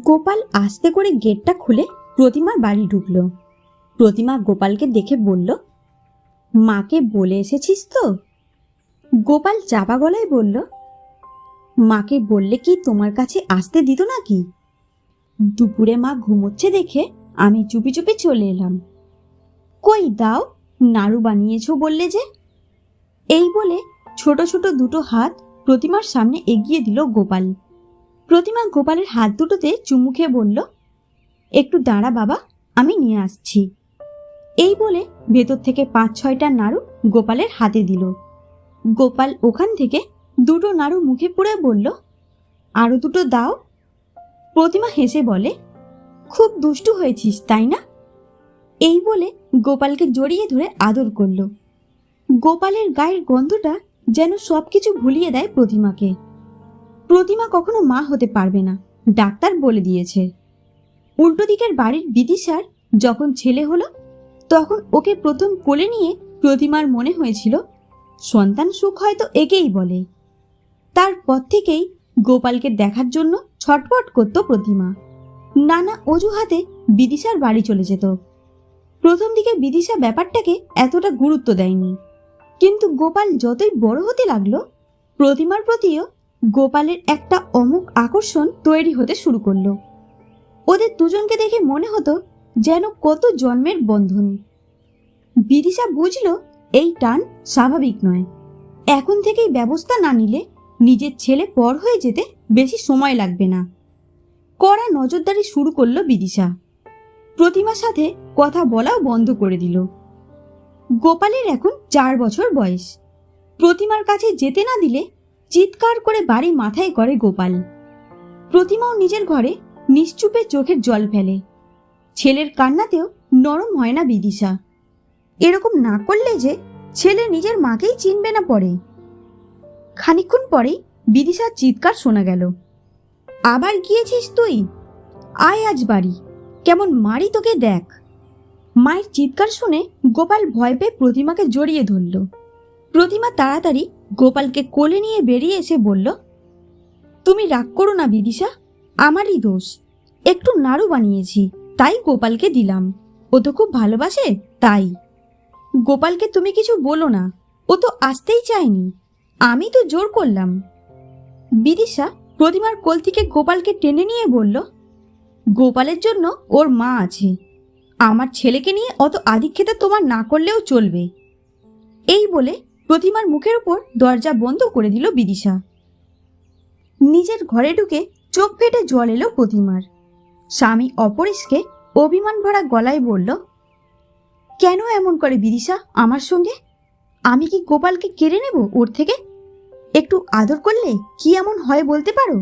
গোপাল আস্তে করে গেটটা খুলে প্রতিমার বাড়ি ঢুকলো। প্রতিমা গোপালকে দেখে বলল, মাকে বলে এসেছিস তো? গোপাল চাপা গলায় বলল, মাকে বললে কি তোমার কাছে আসতে দিত নাকি? দুপুরে মা ঘুমোচ্ছে দেখে আমি চুপি চুপি চলে এলাম। কই দাও, নাড়ু বানিয়েছো বললে যে? এই বলে ছোট ছোট দুটো হাত প্রতিমার সামনে এগিয়ে দিল গোপাল। প্রতিমা গোপালের হাত দুটোতে চুমু খেয়ে বলল, একটু দাঁড়া বাবা, আমি নিয়ে আসছি। এই বলে ভেতর থেকে পাঁচ ছয়টা নাড়ু গোপালের হাতে দিল। গোপাল ওখান থেকে দুটো নাড়ু মুখে পুরে বলল আরও দুটো দাও। প্রতিমা হেসে বলে, খুব দুষ্টু হয়েছিস, তাই না? এই বলে গোপালকে জড়িয়ে ধরে আদর করল। গোপালের গায়ের গন্ধটা যেন সব কিছু ভুলিয়ে দেয় প্রতিমাকে। প্রতিমা কখনো মা হতে পারবে না। ডাক্তার বলে দিয়েছে। উল্টো দিকের বাড়ির বিদিশার যখন ছেলে হলো, তখন ওকে প্রথম কোলে নিয়ে প্রতিমার মনে হয়েছিল, সন্তান সুখ হয়তো একেই বলে। তারপর থেকেই গোপালকে দেখার জন্য ছটপট করত প্রতিমা। নানা অজুহাতে বিদিশার বাড়ি চলে যেত। প্রথম দিকে বিদিশা ব্যাপারটাকে এতটা গুরুত্ব দেয়নি। কিন্তু গোপাল যতই বড় হতে লাগল, প্রতিমার প্রতিও গোপালের একটা অমুক আকর্ষণ তৈরি হতে শুরু করল। ওদের দুজনকে দেখে মনে হতো যেন কত জন্মের বন্ধন। বিদিশা বুঝলো এই টান স্বাভাবিক নয়। এখন থেকেই ব্যবস্থা না নিলে নিজের ছেলে পর হয়ে যেতে বেশি সময় লাগবে না। কড়া নজরদারি শুরু করল বিদিশা। প্রতিমার সাথে কথা বলাও বন্ধ করে দিল। গোপালের এখন চার বছর বয়স। প্রতিমার কাছে যেতে না দিলে চিৎকার করে বাড়ি মাথায় করে গোপাল। প্রতিমাও নিজের ঘরে নিশ্চুপে চোখের জল ফেলে। ছেলের কান্নাতেও নরম হয় না বিদিশা। এরকম না করলে যে ছেলে নিজের মাকেই চিনবে না পরে। খানিকক্ষণ পরেই বিদিশার চিৎকার শোনা গেল। আবার গিয়েছিস তুই? আয় আজ বাড়ি। কেমন মারি তোকে দেখ। মায়ের চিৎকার শুনে গোপাল ভয় পেয়ে প্রতিমাকে জড়িয়ে ধরল। প্রতিমা তাড়াতাড়ি গোপালকে কোলে নিয়ে বেরিয়ে এসে বলল, তুমি রাগ করো না বিদিশা, আমারই দোষ। একটু নাড়ু বানিয়েছি, তাই গোপালকে দিলাম। ও তো খুব ভালোবাসে, তাই। গোপালকে তুমি কিছু বলো না, ও তো আসতেই চায়নি। আমি তো জোর করলাম। বিদিশা প্রতিমার কোল থেকে গোপালকে টেনে নিয়ে বলল, গোপালের জন্য ওর মা আছে। আমার ছেলেকে নিয়ে অত আধিক্ষেতা তোমার না করলেও চলবে। এই বলে প্রতিমার মুখের উপর দরজা বন্ধ করে দিল বিদিশা। নিজের ঘরে ঢুকে চোখ ফেটে জল এলো প্রতিমার। স্বামী অপরেশকে অভিমান ভরা গলায় বলল, কেন এমন করে বিদিশা আমার সঙ্গে? আমি কি গোপালকে কেড়ে নেব ওর থেকে? একটু আদর করলে কি এমন হয় বলতে পারো?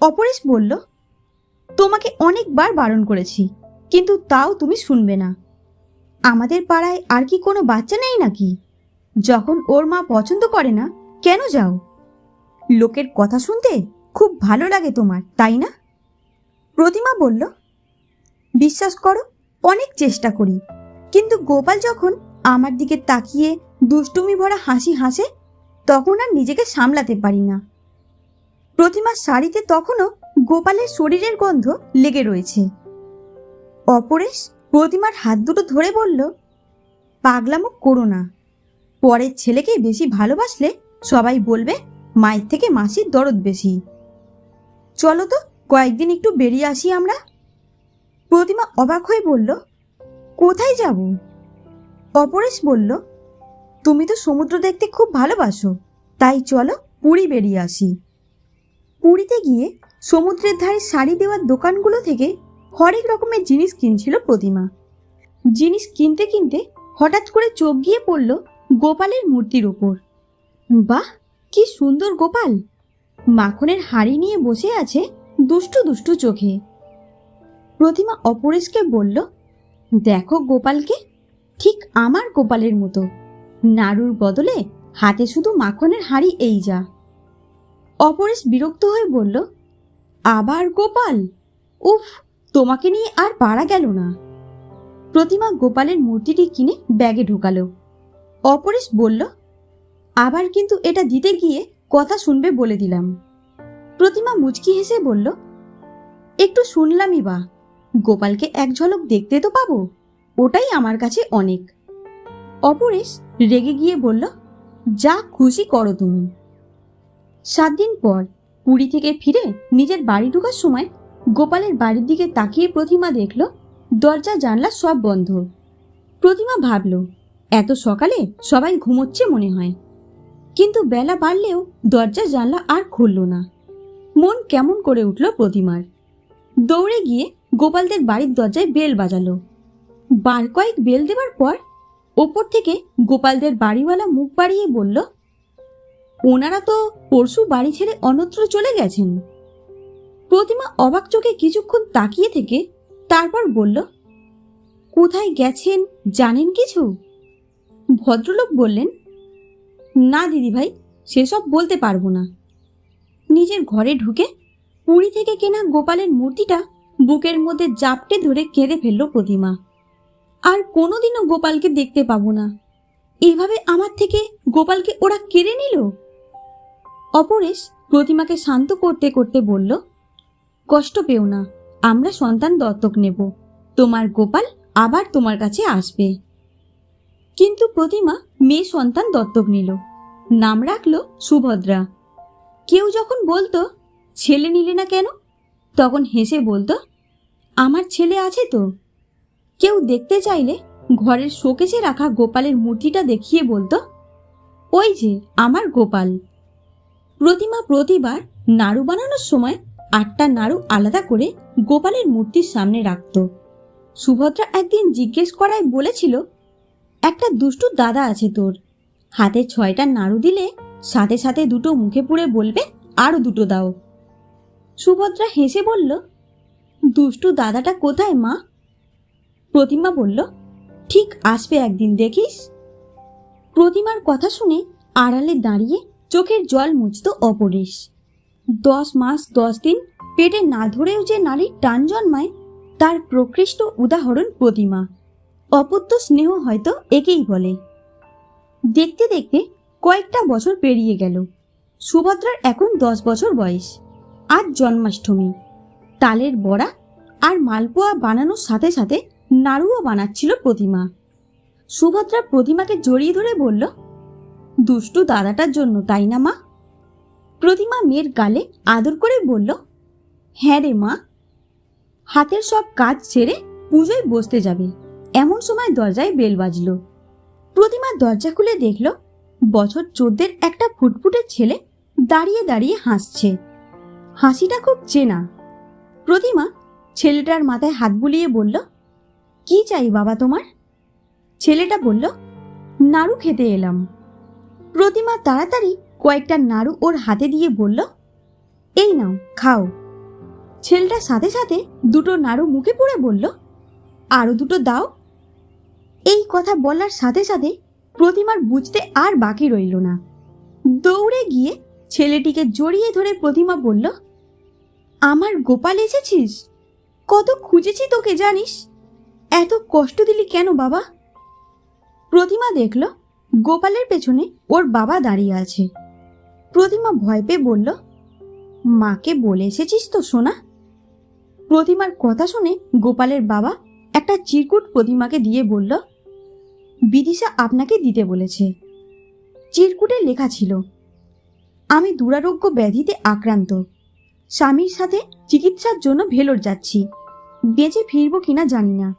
অপরেশ বলল, তোমাকে অনেকবার বারণ করেছি, কিন্তু তাও তুমি শুনবে না। আমাদের পাড়ায় আর কি কোনো বাচ্চা নেই নাকি? যখন ওর মা পছন্দ করে না, কেন যাও? লোকের কথা শুনতে খুব ভালো লাগে তোমার, তাই না? প্রতিমা বলল, বিশ্বাস করো, অনেক চেষ্টা করি। কিন্তু গোপাল যখন আমার দিকে তাকিয়ে দুষ্টুমি ভরা হাসি হাসে, তখন আর নিজেকে সামলাতে পারি না। প্রতিমার শাড়িতে তখনও গোপালের শরীরের গন্ধ লেগে রয়েছে। অপরেশ প্রতিমার হাত দুটো ধরে বলল, পাগলামো করো না। পরের ছেলেকে বেশি ভালোবাসলে সবাই বলবে, মায়ের থেকে মাসির দরদ বেশি। চলো তো, কয়েকদিন একটু বেরিয়ে আসি আমরা? প্রতিমা অবাক হয়ে বলল, কোথায় যাব? অপরেশ বলল, তুমি তো সমুদ্র দেখতে খুব ভালোবাসো, তাই চলো পুরী বেরিয়ে আসি। পুরীতে গিয়ে সমুদ্রের ধারে শাড়ি দেওয়ার দোকানগুলো থেকে হরেক রকমের জিনিস কিনছিল প্রতিমা। জিনিস কিনতে কিনতে হঠাৎ করে চোখ গিয়ে পড়ল গোপালের মূর্তির ওপর বাহ, কি সুন্দর গোপাল। মাখনের হাড়ি নিয়ে বসে আছে দুষ্টু দুষ্টু চোখে। প্রতিমা অপরেশকে বলল, দেখো গোপালকে, ঠিক আমার গোপালের মতো। নাড়ুর বদলে হাতে শুধু মাখনের হাড়ি এই যা। অপরেশ বিরক্ত হয়ে বলল, আবার গোপাল? উফ, তোমাকে নিয়ে আর পারা গেল না। প্রতিমা গোপালের মূর্তিটি কিনে ব্যাগে ঢোকালো। অপরেশ বলল, আবার কিন্তু এটা দিতে গিয়ে কথা শুনবে বলে দিলাম। প্রতিমা মুচকি হেসে বলল, একটু শুনলামই বা। গোপালকে এক ঝলক দেখতে তো পাবো, ওটাই আমার কাছে অনেক। অপরেশ রেগে গিয়ে বলল, যা খুশি করো তুমি। সাত দিন পর পুরী থেকে ফিরে নিজের বাড়ি ঢোকার সময় গোপালের বাড়ির দিকে তাকিয়ে প্রতিমা দেখল, দরজা, জানলা সব বন্ধ। প্রতিমা ভাবল এত সকালে সবাই ঘুমোচ্ছে মনে হয়। কিন্তু বেলা বাড়লেও দরজা, জানলা আর খুলল না। মন কেমন করে উঠল প্রতিমার। দৌড়ে গিয়ে গোপালদের বাড়ির দরজায় বেল বাজালো। বার কয়েক বেল দেবার পর ওপর থেকে গোপালদের বাড়িওয়ালা মুখ বাড়িয়ে বলল, ওনারা তো পরশু বাড়ি ছেড়ে অন্যত্র চলে গেছেন। প্রতিমা অবাক চোখে কিছুক্ষণ তাকিয়ে থেকে তারপর বলল, কোথায় গেছেন জানেন কিছু? ভদ্রলোক বললেন, না দিদিভাই, সেসব বলতে পারব না। নিজের ঘরে ঢুকে পুরী থেকে কেনা গোপালের মূর্তিটা বুকের মধ্যে জাপটে ধরে কেঁদে ফেলল প্রতিমা। আর কোনোদিনও গোপালকে দেখতে পাবো না। এভাবে আমার থেকে গোপালকে ওরা কেড়ে নিল? অপরেশ প্রতিমাকে শান্ত করতে করতে বলল, কষ্ট পেও না, আমরা সন্তান দত্তক নেব। তোমার গোপাল আবার তোমার কাছে আসবে। কিন্তু প্রতিমা মেয়ে সন্তান দত্তক নিল। নাম রাখল সুভদ্রা। কেউ যখন বলতো, ছেলে নিলে না কেন? তখন হেসে বলতো, আমার ছেলে আছে তো। কেউ দেখতে চাইলে ঘরের শোকেসে রাখা গোপালের মূর্তিটা দেখিয়ে বলতো, ওই যে, আমার গোপাল। প্রতিমা প্রতিবার নাড়ু বানানোর সময় আটটা নাড়ু আলাদা করে গোপালের মূর্তির সামনে রাখত। সুভদ্রা একদিন জিজ্ঞেস করায় বলেছিল একটা দুষ্টু দাদা আছে তোর। হাতে ছয়টা নাড়ু দিলে সাথে সাথে দুটো মুখে পুড়ে বলবে আরও দুটো দাও। সুভদ্রা হেসে বলল, দুষ্টু দাদাটা কোথায় মা? প্রতিমা বলল, ঠিক আসবে একদিন, দেখিস? প্রতিমার কথা শুনে আড়ালে দাঁড়িয়ে চোখের জল মুছত অপরেশ। দশ মাস দশ দিন পেটে না ধরেও যে নারীর টান জন্মায়, তার প্রকৃষ্ট উদাহরণ প্রতিমা। অপত্য স্নেহ হয়তো একেই বলে। দেখতে দেখতে কয়েকটা বছর পেরিয়ে গেল। সুভদ্রার এখন দশ বছর বয়স। আজ জন্মাষ্টমী। তালের বড়া আর মালপোয়া বানানোর সাথে সাথে নাড়ুও বানাচ্ছিল প্রতিমা। সুভদ্রা প্রতিমাকে জড়িয়ে ধরে বলল, দুষ্টু দাদাটার জন্য, তাই না মা? প্রতিমা মেয়ের গালে আদর করে বলল হ্যাঁ রে মা। হাতের সব কাজ ছেড়ে পুজোয় বসতে যাবে। এমন সময় দরজায় বেল বাজল। প্রতিমা দরজা খুলে দেখল, বছর চোদ্দের একটা ফুটফুটে ছেলে দাঁড়িয়ে দাঁড়িয়ে হাসছে। হাসিটা খুব চেনা। প্রতিমা ছেলেটার মাথায় হাত বুলিয়ে বলল, কি চাই বাবা তোমার? ছেলেটা বলল, নাড়ু খেতে এলাম। প্রতিমা তাড়াতাড়ি কয়েকটা নাড়ু ওর হাতে দিয়ে বলল, এই নাও, খাও। ছেলেটার সাথে সাথে দুটো নাড়ু মুখে পুড়ে বলল আরও দুটো দাও। এই কথা বলার সাথে সাথে প্রতিমার বুঝতে আর বাকি রইল না। দৌড়ে গিয়ে ছেলেটিকে জড়িয়ে ধরে প্রতিমা বলল, আমার গোপাল এসেছিস? কত খুঁজেছি তোকে, জানিস? এত কষ্ট দিলি কেন বাবা? প্রতিমা দেখল, গোপালের পেছনে ওর বাবা দাঁড়িয়ে আছে। প্রতিমা ভয় পেয়ে বলল, মাকে বলে এসেছিস তো, সোনা? প্রতিমার কথা শুনে গোপালের বাবা একটা চিরকুট প্রতিমাকে দিয়ে বলল বিদিশা আপনাকে দিতে বলেছে। চিরকুটে লেখা ছিল, আমি দুরারোগ্য ব্যাধিতে আক্রান্ত। স্বামীর সাথে চিকিৎসার জন্য ভেলোর যাচ্ছি। বেঁচে ফিরবো কিনা জানি না।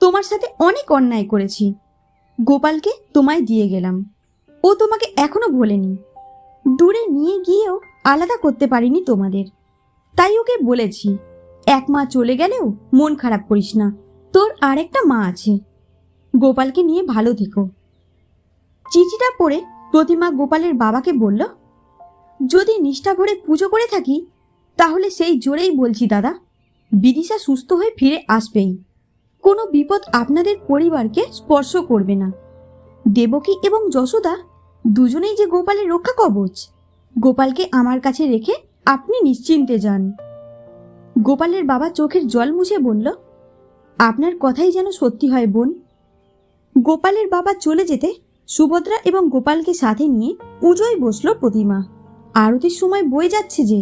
তোমার সাথে অনেক অন্যায় করেছি। গোপালকে তোমায় দিয়ে গেলাম। ও তোমাকে এখনও ভোলেনি। দূরে নিয়ে গিয়েও আলাদা করতে পারিনি তোমাদের। তাই ওকে বলেছি, এক মা চলে গেলেও মন খারাপ করিস না। তোর আরেকটা মা আছে। গোপালকে নিয়ে ভালো থেকো। চিঠিটা পড়ে প্রতিমা গোপালের বাবাকে বলল, যদি নিষ্ঠা ভরে পুজো করে থাকি, তাহলে সেই জোরেই বলছি দাদা, বিদিশা সুস্থ হয়ে ফিরে আসবেই। কোনো বিপদ আপনাদের পরিবারকে স্পর্শ করবে না। দেবকী এবং যশোদা দুজনেই যে গোপালের রক্ষা কবচ, গোপালকে আমার কাছে রেখে আপনি নিশ্চিন্তে যান। গোপালের বাবা চোখের জল মুছে বলল, আপনার কথাই যেন সত্যি হয় বোন। গোপালের বাবা চলে যেতে সুভদ্রা এবং গোপালকে সাথে নিয়ে পুজোয় বসল প্রতিমা। আরতির সময় বয়ে যাচ্ছে যে।